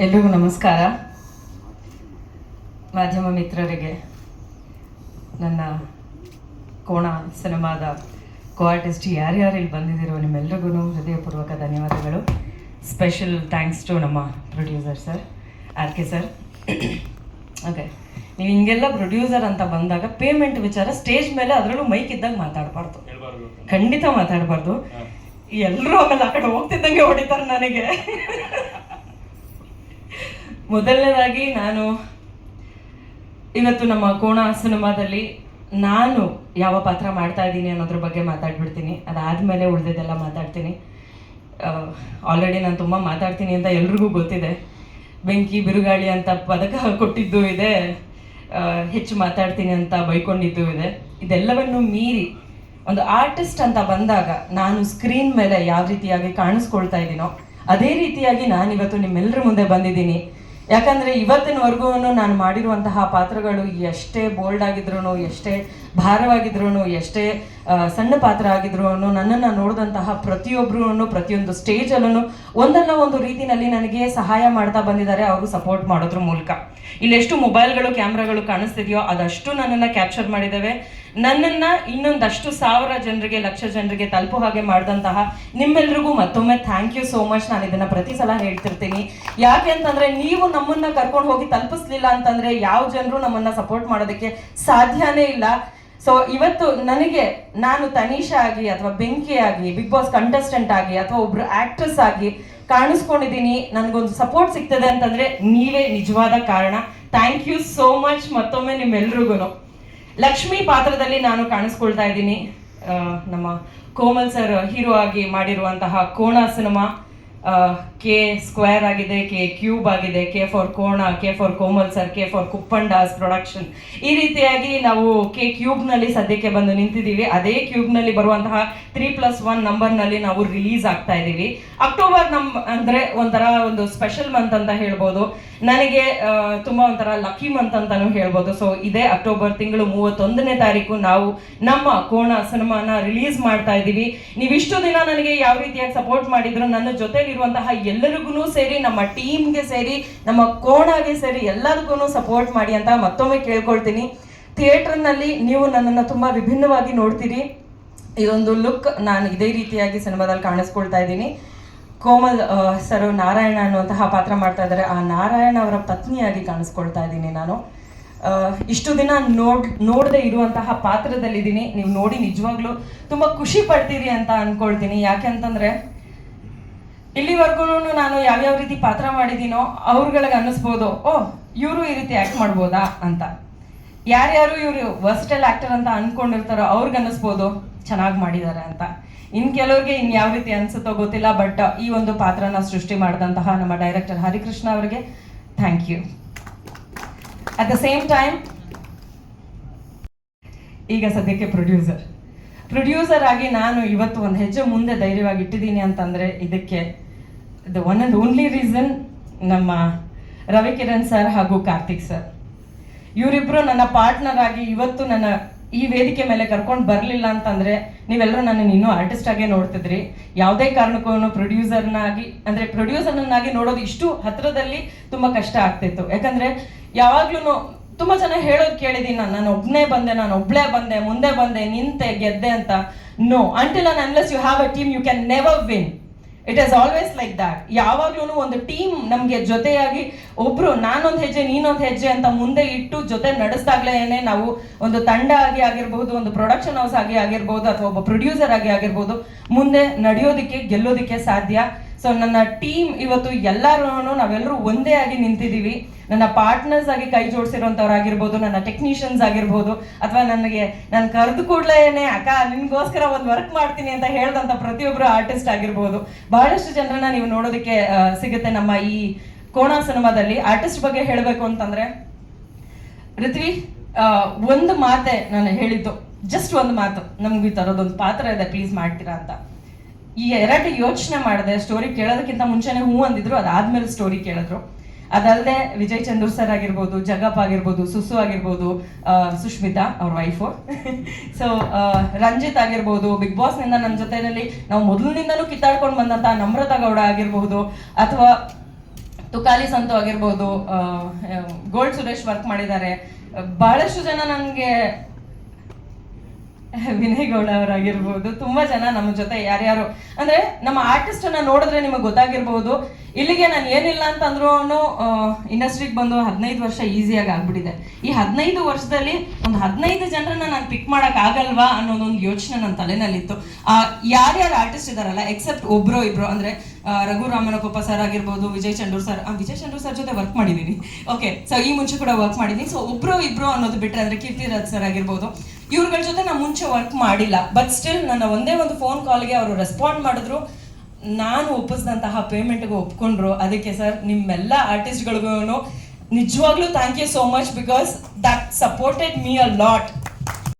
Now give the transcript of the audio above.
ಎಲ್ರಿಗೂ ನಮಸ್ಕಾರ. ಮಾಧ್ಯಮ ಮಿತ್ರರಿಗೆ ನನ್ನ ಕೋಣ ಸಿನಿಮಾದ ಕೋ ಆರ್ಟಿಸ್ಟ್ ಯಾರ್ಯಾರು ಇಲ್ಲಿ ಬಂದಿದ್ದೀರೋ ನಿಮ್ಮೆಲ್ರಿಗೂ ಹೃದಯಪೂರ್ವಕ ಧನ್ಯವಾದಗಳು. ಸ್ಪೆಷಲ್ ಥ್ಯಾಂಕ್ಸ್ ಟು ನಮ್ಮ producer sir R K sir okay ನೀವು ಹಿಂಗೆಲ್ಲ ಪ್ರೊಡ್ಯೂಸರ್ ಅಂತ ಬಂದಾಗ ಪೇಮೆಂಟ್ ವಿಚಾರ ಸ್ಟೇಜ್ ಮೇಲೆ ಅದರಲ್ಲೂ ಮೈಕ್ ಇದ್ದಾಗ ಮಾತಾಡಬಾರ್ದು. ಖಂಡಿತ ಮಾತಾಡಬಾರ್ದು. ಎಲ್ಲರೂ ಆಮೇಲೆ ಆ ಕಡೆ ಹೋಗ್ತಿದ್ದಂಗೆ ಹೊಡಿತಾರೆ ನನಗೆ. ಮೊದಲನೇದಾಗಿ ನಾನು ಇವತ್ತು ನಮ್ಮ ಕೋಣ ಸಿನಿಮಾದಲ್ಲಿ ನಾನು ಯಾವ ಪಾತ್ರ ಮಾಡ್ತಾ ಇದ್ದೀನಿ ಅನ್ನೋದ್ರ ಬಗ್ಗೆ ಮಾತಾಡ್ಬಿಡ್ತೀನಿ. ಅದಾದಮೇಲೆ ಉಳಿದಿದ್ದೆಲ್ಲ ಮಾತಾಡ್ತೀನಿ. ಆಲ್ರೆಡಿ ನಾನು ತುಂಬ ಮಾತಾಡ್ತೀನಿ ಅಂತ ಎಲ್ರಿಗೂ ಗೊತ್ತಿದೆ. ಬೆಂಕಿ, ಬಿರುಗಾಳಿ ಅಂತ ಪದಕ ಕೊಟ್ಟಿದ್ದು ಇದೆ. ಹೆಚ್ಚು ಮಾತಾಡ್ತೀನಿ ಅಂತ ಬೈಕೊಂಡಿದ್ದು ಇದೆ. ಇದೆಲ್ಲವನ್ನು ಮೀರಿ ಒಂದು ಆರ್ಟಿಸ್ಟ್ ಅಂತ ಬಂದಾಗ ನಾನು ಸ್ಕ್ರೀನ್ ಮೇಲೆ ಯಾವ ರೀತಿಯಾಗಿ ಕಾಣಿಸ್ಕೊಳ್ತಾ ಇದ್ದೀನೋ, ಅದೇ ರೀತಿಯಾಗಿ ನಾನು ಇವತ್ತು ನಿಮ್ಮೆಲ್ಲರ ಮುಂದೆ ಬಂದಿದ್ದೀನಿ. ಯಾಕಂದ್ರೆ ಇವತ್ತಿನವರೆಗೂ ನಾನು ಮಾಡಿರುವಂತಹ ಪಾತ್ರಗಳು ಎಷ್ಟೇ ಬೋಲ್ಡ್ ಆಗಿದ್ರು ಎಷ್ಟೇ ಭಾರವಾಗಿದ್ರು ಎಷ್ಟೇ ಸಣ್ಣ ಪಾತ್ರ ಆಗಿದ್ರು ನನ್ನನ್ನು ನೋಡಿದಂತಹ ಪ್ರತಿಯೊಬ್ಬರು ಪ್ರತಿಯೊಂದು ಸ್ಟೇಜಲ್ಲೂ ಒಂದಲ್ಲ ಒಂದು ರೀತಿನಲ್ಲಿ ನನಗೆ ಸಹಾಯ ಮಾಡ್ತಾ ಬಂದಿದ್ದಾರೆ, ಅವರು ಸಪೋರ್ಟ್ ಮಾಡೋದ್ರ ಮೂಲಕ. ಇಲ್ಲೆಷ್ಟು ಮೊಬೈಲ್ಗಳು ಕ್ಯಾಮ್ರಾಗಳು ಕಾಣಿಸ್ತಿದೆಯೋ, ಅದಷ್ಟು ನನ್ನನ್ನು ಕ್ಯಾಪ್ಚರ್ ಮಾಡಿದ್ದಾವೆ ನನ್ನನ್ನು ಇನ್ನೊಂದಷ್ಟು ಸಾವಿರ ಜನರಿಗೆ, ಲಕ್ಷ ಜನರಿಗೆ ತಲುಪೋ ಹಾಗೆ ಮಾಡಿದಂತಹ ನಿಮ್ಮೆಲ್ರಿಗೂ ಮತ್ತೊಮ್ಮೆ ಥ್ಯಾಂಕ್ ಯು ಸೋ ಮಚ್ ನಾನು ಇದನ್ನ ಪ್ರತಿ ಸಲ ಹೇಳ್ತಿರ್ತೀನಿ. ಯಾಕೆ ಅಂತಂದ್ರೆ ನೀವು ನಮ್ಮನ್ನ ಕರ್ಕೊಂಡು ಹೋಗಿ ತಲುಪಿಸ್ಲಿಲ್ಲ ಅಂತಂದ್ರೆ ಯಾವ ಜನರು ನಮ್ಮನ್ನ ಸಪೋರ್ಟ್ ಮಾಡೋದಕ್ಕೆ ಸಾಧ್ಯನೇ ಇಲ್ಲ. ಸೊ ಇವತ್ತು ನನಗೆ ನಾನು ತನೀಷಾ ಆಗಿ ಅಥವಾ ಬೆಂಕಿ ಆಗಿ ಬಿಗ್ ಬಾಸ್ ಕಂಟೆಸ್ಟೆಂಟ್ ಆಗಿ ಅಥವಾ ಒಬ್ರು ಆಕ್ಟ್ರೆಸ್ ಆಗಿ ಕಾಣಿಸ್ಕೊಂಡಿದ್ದೀನಿ. ನನಗೊಂದು ಸಪೋರ್ಟ್ ಸಿಗ್ತದೆ ಅಂತಂದ್ರೆ ನೀವೇ ನಿಜವಾದ ಕಾರಣ. ಥ್ಯಾಂಕ್ ಯು ಸೋ ಮಚ್ ಮತ್ತೊಮ್ಮೆ ನಿಮ್ಮೆಲ್ರಿಗೂ ಲಕ್ಷ್ಮಿ ಪಾತ್ರದಲ್ಲಿ ನಾನು ಕಾಣಿಸ್ಕೊಳ್ತಾ ಇದ್ದೀನಿ. ನಮ್ಮ ಕೋಮಲ್ ಸರ್ ಹೀರೋ ಆಗಿ ಮಾಡಿರುವಂತಹ ಕೋಣ ಸಿನಿಮಾ. ಕೆ ಸ್ಕ್ವೇರ್ ಆಗಿದೆ ಕೆ ಕ್ಯೂಬ್ ಆಗಿದೆ K for Kona K for Komal sir K for Kuppandas production ಈ ರೀತಿಯಾಗಿ ನಾವು ಕೆ ಕ್ಯೂಬ್ನಲ್ಲಿ ಸದ್ಯಕ್ಕೆ ಬಂದು ನಿಂತಿದ್ದೀವಿ. ಅದೇ ಕ್ಯೂಬ್ನಲ್ಲಿ ಬರುವಂತಹ ತ್ರೀ ಪ್ಲಸ್ ಒನ್ ನಂಬರ್ನಲ್ಲಿ ನಾವು ರಿಲೀಸ್ ಆಗ್ತಾ ಇದ್ದೀವಿ. ಅಕ್ಟೋಬರ್ ನಮ್, ಅಂದ್ರೆ ಒಂಥರ ಒಂದು ಸ್ಪೆಷಲ್ ಮಂತ್ ಅಂತ ಹೇಳ್ಬೋದು. ನನಗೆ ತುಂಬಾ ಒಂಥರ ಲಕ್ಕಿ ಮಂತ್ ಅಂತಾನು ಹೇಳ್ಬೋದು. ಸೊ ಇದೇ ಅಕ್ಟೋಬರ್ ತಿಂಗಳು ಮೂವತ್ತೊಂದನೇ ತಾರೀಕು ನಾವು ನಮ್ಮ ಕೋಣ ಸಿನಿಮಾನ ರಿಲೀಸ್ ಮಾಡ್ತಾ ಇದ್ದೀವಿ. ನೀವಿಷ್ಟು ದಿನ ನನಗೆ ಯಾವ ರೀತಿಯಾಗಿ ಸಪೋರ್ಟ್ ಮಾಡಿದ್ರು, ನನ್ನ ಜೊತೆಲಿರುವಂತಹ ಎಲ್ಲರಿಗೂ ಸೇರಿ, ನಮ್ಮ ಟೀಮ್ಗೆ ಸೇರಿ, ನಮ್ಮ ಕೋಣಗೆ ಸೇರಿ ಎಲ್ಲದಕ್ಕೂ ಸಪೋರ್ಟ್ ಮಾಡಿ ಅಂತ ಮತ್ತೊಮ್ಮೆ ಕೇಳ್ಕೊಳ್ತೀನಿ. ಥಿಯೇಟರ್ನಲ್ಲಿ ನೀವು ನನ್ನನ್ನು ತುಂಬಾ ವಿಭಿನ್ನವಾಗಿ ನೋಡ್ತೀರಿ. ಇದೊಂದು ಲುಕ್ ನಾನು ಇದೇ ರೀತಿಯಾಗಿ ಸಿನಿಮಾದಲ್ಲಿ ಕಾಣಿಸ್ಕೊಳ್ತಾ ಇದ್ದೀನಿ. ಕೋಮಲ್ ಸರ್ ನಾರಾಯಣ ಅನ್ನುವಂತಹ ಪಾತ್ರ ಮಾಡ್ತಾ ಇದ್ದಾರೆ. ಆ ನಾರಾಯಣ ಅವರ ಪತ್ನಿಯಾಗಿ ಕಾಣಿಸ್ಕೊಳ್ತಾ ಇದ್ದೀನಿ ನಾನು. ಇಷ್ಟು ದಿನ ನೋಡ್, ನೋಡದೆ ಇರುವಂತಹ ಪಾತ್ರದಲ್ಲಿದ್ದೀನಿ. ನೀವು ನೋಡಿ ನಿಜವಾಗ್ಲೂ ತುಂಬಾ ಖುಷಿ ಪಡ್ತೀರಿ ಅಂತ ಅನ್ಕೊಳ್ತೀನಿ. ಯಾಕೆ ಅಂತಂದ್ರೆ ಇಲ್ಲಿವರೆಗೂ ನಾನು ಯಾವ್ಯಾವ ರೀತಿ ಪಾತ್ರ ಮಾಡಿದ್ದೀನೋ ಅವ್ರುಗಳಿಗೆ ಅನ್ನಿಸ್ಬೋದು, ಓ, ಇವರು ಈ ರೀತಿ ಆ್ಯಕ್ಟ್ ಮಾಡ್ಬೋದಾ ಅಂತ. ಯಾರ್ಯಾರು ಇವರು ವರ್ಸ್ಟೈಲ್ ಆಕ್ಟರ್ ಅಂತ ಅನ್ಕೊಂಡಿರ್ತಾರೋ ಅವ್ರಿಗೆ ಅನ್ನಿಸ್ಬೋದು, ಚೆನ್ನಾಗಿ ಮಾಡಿದ್ದಾರೆ ಅಂತ. ಇನ್ ಕೆಲವ್ರಿಗೆ ಇನ್ ಯಾವ ರೀತಿ ಅನ್ಸುತ್ತೋ ಗೊತ್ತಿಲ್ಲ ಬಟ್ ಈ ಒಂದು ಪಾತ್ರನ ಸೃಷ್ಟಿ ಮಾಡಿದಂತಹ ನಮ್ಮ ಡೈರೆಕ್ಟರ್ ಹರಿಕೃಷ್ಣ ಅವರಿಗೆ thank you at the same time ಈಗ ಸದ್ಯಕ್ಕೆ ಪ್ರೊಡ್ಯೂಸರ್ ಪ್ರೊಡ್ಯೂಸರ್ ಆಗಿ ನಾನು ಇವತ್ತು ಒಂದು ಹೆಜ್ಜೆ ಮುಂದೆ ಧೈರ್ಯವಾಗಿ ಇಟ್ಟಿದ್ದೀನಿ ಅಂತಂದ್ರೆ ಇದಕ್ಕೆ the one and only reason ನಮ್ಮ ರವಿಕಿರಣ್ ಸರ್ ಹಾಗೂ ಕಾರ್ತಿಕ್ ಸರ್ ಇವರಿಬ್ರು ನನ್ನ ಪಾರ್ಟ್ನರ್ ಆಗಿ ಇವತ್ತು ನನ್ನ ಈ ವೇದಿಕೆ ಮೇಲೆ ಕರ್ಕೊಂಡು ಬರಲಿಲ್ಲ ಅಂತಂದ್ರೆ ನೀವೆಲ್ಲರೂ ನನ್ನ ಇನ್ನೂ ಆರ್ಟಿಸ್ಟ್ ಆಗೇ ನೋಡ್ತಿದ್ರಿ. ಯಾವುದೇ ಕಾರಣಕ್ಕೂ ಪ್ರೊಡ್ಯೂಸರ್ನಾಗಿ ಅಂದ್ರೆ ಪ್ರೊಡ್ಯೂಸರ್ನಾಗಿ ನೋಡೋದು ಇಷ್ಟು ಹತ್ರದಲ್ಲಿ ತುಂಬ ಕಷ್ಟ ಆಗ್ತಿತ್ತು. ಯಾಕಂದ್ರೆ ಯಾವಾಗ್ಲೂ ತುಂಬ ಜನ ಹೇಳೋದು ಕೇಳಿದೀನಿ ನಾನು ನಾನು ಒಬ್ನೇ ಬಂದೆ, ನಾನು ಒಬ್ಳೇ ಬಂದೆ, ಮುಂದೆ ಬಂದೆ, ನಿಂತೆ ಗೆದ್ದೆ ಅಂತ. No until un unless you have a team you can never win it is always like that ಯಾವಾಗ್ಲೂ ಒಂದು ಟೀಮ್ ನಮ್ಗೆ ಜೊತೆಯಾಗಿ ಒಬ್ರು ನಾನೊಂದು ಹೆಜ್ಜೆ, ನೀನೊಂದು ಹೆಜ್ಜೆ ಅಂತ ಮುಂದೆ ಇಟ್ಟು ಜೊತೆ ನಡೆಸ್ದಾಗ್ಲೇನೆ ನಾವು ಒಂದು ತಂಡ ಆಗಿ ಆಗಿರ್ಬಹುದು, ಒಂದು ಪ್ರೊಡಕ್ಷನ್ ಹೌಸ್ ಆಗಿ ಆಗಿರ್ಬೋದು ಅಥವಾ ಒಬ್ಬ ಪ್ರೊಡ್ಯೂಸರ್ ಆಗಿ ಆಗಿರ್ಬೋದು ಮುಂದೆ ನಡೆಯೋದಿಕ್ಕೆ, ಗೆಲ್ಲೋದಿಕ್ಕೆ ಸಾಧ್ಯ. ಸೊ ನನ್ನ ಟೀಮ್ ಇವತ್ತು ಎಲ್ಲರೂ ನಾವೆಲ್ಲರೂ ಒಂದೇ ಆಗಿ ನಿಂತಿದ್ದೀವಿ. ನನ್ನ ಪಾರ್ಟ್ನರ್ಸ್ ಆಗಿ ಕೈ ಜೋಡಿಸಿರೋಂಥವ್ರಾಗಿರ್ಬೋದು, ನನ್ನ ಟೆಕ್ನಿಷಿಯನ್ಸ್ ಆಗಿರ್ಬೋದು, ಅಥವಾ ನನಗೆ ನಾನು ಕರೆದು ಕೂಡಲೇ ಅಕ್ಕ, ನಿನ್ಗೋಸ್ಕರ ಒಂದು ವರ್ಕ್ ಮಾಡ್ತೀನಿ ಅಂತ ಹೇಳ್ದಂಥ ಪ್ರತಿಯೊಬ್ಬರು ಆರ್ಟಿಸ್ಟ್ ಆಗಿರ್ಬೋದು. ಬಹಳಷ್ಟು ಜನರನ್ನ ನೀವು ನೋಡೋದಕ್ಕೆ ಸಿಗುತ್ತೆ ನಮ್ಮ ಈ ಕೋಣ ಸಿನಿಮಾದಲ್ಲಿ. ಆರ್ಟಿಸ್ಟ್ ಬಗ್ಗೆ ಹೇಳಬೇಕು ಅಂತಂದ್ರೆ ಋತ್ವಿ ಒಂದು ಮಾತೆ ನಾನು ಹೇಳಿದ್ದು. ಜಸ್ಟ್ ಒಂದು ಮಾತು. ನಮ್ಗೆ ಈ ಥರದೊಂದು ಪಾತ್ರ ಇದೆ ಪ್ಲೀಸ್ ಮಾಡ್ತೀರಾ ಅಂತ. ಈ ಎರಡು ಯೋಚನೆ ಮಾಡಿದೆ ಸ್ಟೋರಿ ಕೇಳೋದಕ್ಕಿಂತ ಮುಂಚೆನೆ ಹೂ ಅಂದಿದ್ರು, ಅದಾದ್ಮೇಲೆ ಸ್ಟೋರಿ ಕೇಳಿದ್ರು. ಅದಲ್ಲದೆ ವಿಜಯ್ ಚಂದೂರ್ ಸರ್ ಆಗಿರ್ಬೋದು, ಜಗಪ್ ಆಗಿರ್ಬೋದು, ಸುಸು ಆಗಿರ್ಬೋದು ಸುಷ್ಮಿತಾ ಅವ್ರ ವೈಫು ಸೊ ರಂಜಿತ್ ಆಗಿರ್ಬೋದು, ಬಿಗ್ ಬಾಸ್ನಿಂದ ನನ್ನ ಜೊತೆಯಲ್ಲಿ ನಾವು ಮೊದಲಿನಿಂದಲೂ ಕಿತ್ತಾಡ್ಕೊಂಡು ಬಂದಂತ ನಮ್ರತಾ ಗೌಡ ಆಗಿರ್ಬಹುದು ಅಥವಾ ತುಕಾಲಿ ಸಂತು ಆಗಿರ್ಬೋದು ಗೋಲ್ಡ್ ಸುರೇಶ್ ವರ್ಕ್ ಮಾಡಿದ್ದಾರೆ. ಬಹಳಷ್ಟು ಜನ ನನಗೆ ವಿನಯ್ ಗೌಡ ಅವರಾಗಿರ್ಬೋದು. ತುಂಬಾ ಜನ ನಮ್ಮ ಜೊತೆ ಯಾರ್ಯಾರು, ಅಂದ್ರೆ ನಮ್ಮ ಆರ್ಟಿಸ್ಟ್ ಅನ್ನ ನೋಡಿದ್ರೆ ನಿಮಗೆ ಗೊತ್ತಾಗಿರ್ಬೋದು. ಇಲ್ಲಿಗೆ ನಾನು ಏನಿಲ್ಲ ಆ ಇಂಡಸ್ಟ್ರಿಗೆ ಬಂದು ಹದಿನೈದು ವರ್ಷ ಈಸಿಯಾಗಿ ಆಗ್ಬಿಟ್ಟಿದೆ. ಈ ಹದಿನೈದು ವರ್ಷದಲ್ಲಿ ಒಂದು ಹದಿನೈದು ಜನರನ್ನ ನಾನು ಪಿಕ್ ಮಾಡಕ್ ಆಗಲ್ವಾ ಅನ್ನೋದೊಂದು ಯೋಚನೆ ನನ್ನ ತಲೆನಲ್ಲಿತ್ತು. ಆ, ಯಾರ್ಯಾರು ಆರ್ಟಿಸ್ಟ್ ಇದಾರಲ್ಲ ಎಕ್ಸೆಪ್ಟ್ ಒಬ್ರು ಇಬ್ರು, ಅಂದ್ರೆ ರಘು ರಾಮನಕೊಪ್ಪ ಸರ್ ಆಗಿರ್ಬೋದು, ವಿಜಯ್ ಚಂಡೂರ್ ಸರ್ ಆ, ವಿಜಯ್ ಚಂಡೂರ್ ಸರ್ ಜೊತೆ ವರ್ಕ್ ಮಾಡಿದೀನಿ. ಓಕೆ ಸೊ ಈ ಮುಂಚೆ ಕೂಡ ವರ್ಕ್ ಮಾಡಿದೀನಿ. ಸೊ ಒಬ್ರು ಇಬ್ರು ಅನ್ನೋದು ಬಿಟ್ರೆ, ಅಂದ್ರೆ ಕೀರ್ತಿರಾಜ್ ಸರ್ ಆಗಿರ್ಬೋದು ಇವ್ರುಗಳ ಜೊತೆ ನಾನು ಮುಂಚೆ ವರ್ಕ್ ಮಾಡಿಲ್ಲ. ಬಟ್ ಸ್ಟಿಲ್ ನನ್ನ ಒಂದೇ ಒಂದು ಫೋನ್ ಕಾಲ್ಗೆ ಅವರು ರೆಸ್ಪಾಂಡ್ ಮಾಡಿದ್ರು. ನಾನು ಒಪ್ಪಿಸಿದಂತಹ ಪೇಮೆಂಟ್ಗೆ ಒಪ್ಕೊಂಡ್ರು. ಅದಕ್ಕೆ ಸರ್ ನಿಮ್ಮೆಲ್ಲ ಆರ್ಟಿಸ್ಟ್ಗಳಿಗೂ ನಿಜವಾಗ್ಲೂ thank you so much because that supported me a lot